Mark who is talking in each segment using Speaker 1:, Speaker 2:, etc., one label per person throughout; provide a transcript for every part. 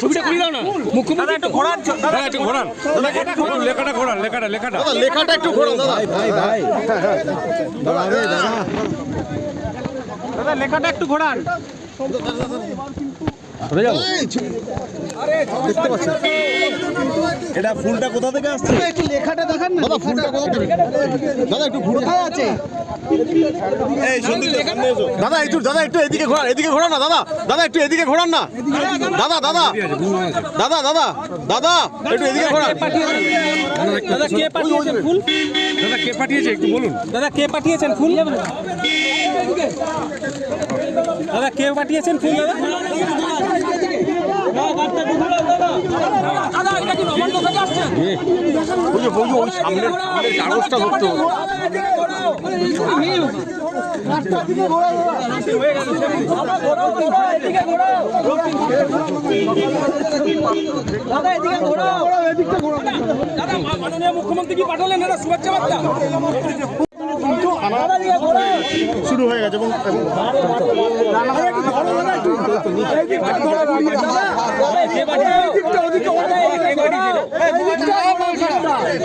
Speaker 1: ছবিটা করিয়ে দাও না মুখ্যমন্ত্রী একটু ঘোরান
Speaker 2: দাদা একটু ঘোরান একটু লেখাটা ঘোরান লেখাটা লেখাটা
Speaker 3: দাদা লেখাটা একটু ঘোরান দাদা
Speaker 1: দাদা লেখাটা একটু ঘোরান।
Speaker 2: এটা ফুলটা কোথা থেকে আসছে
Speaker 3: দাদা ফুলটা কোথা থেকে দাদা একটু ঘুরে আছে? দাদা একটু দাদা একটু এদিকে ঘোরান এদিকে ঘোরান না দাদা। দাদা একটু এদিকে ঘোরান না। দাদা দাদা। দাদা দাদা দাদা একটু এদিকে ঘোরান
Speaker 1: দাদা কে পাঠিয়েছেন ফুল?
Speaker 2: দাদা কে পাঠিয়েছে একটু বলুন।
Speaker 1: দাদা কে পাঠিয়েছেন ফুল? দাদা কে পাঠিয়েছেন ফুল? দাদা
Speaker 3: ওই যে ওই যে ওই সামনের কাগজটা ধরতে
Speaker 1: মুখ্যমন্ত্রী কি পাঠালেন এটা শুভেচ্ছা বার্তা
Speaker 3: শুরু হয়ে গেছে এবং এবং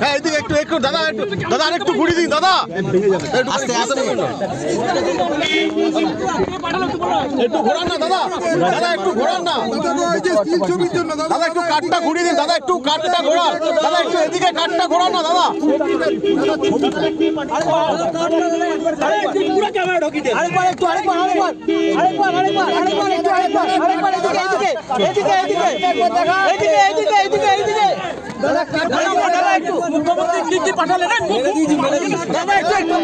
Speaker 3: হ্যাঁ এদিকে একটু একটু দাদা একটু দাদা আরেকটু ঘুরিয়ে দিন দাদা একটু আস্তে আস্তে একটু ঘোরান না দাদা দাদা একটু ঘোরান না দাদা একটু কাঠটা ঘুরিয়ে দিন দাদা একটু কাঠটা ঘোরান দাদা একটু এদিকে কাঠটা ঘোরান না দাদা
Speaker 1: মুখ্যমন্ত্রী কি কি পাঠালেন? দাদা একটু।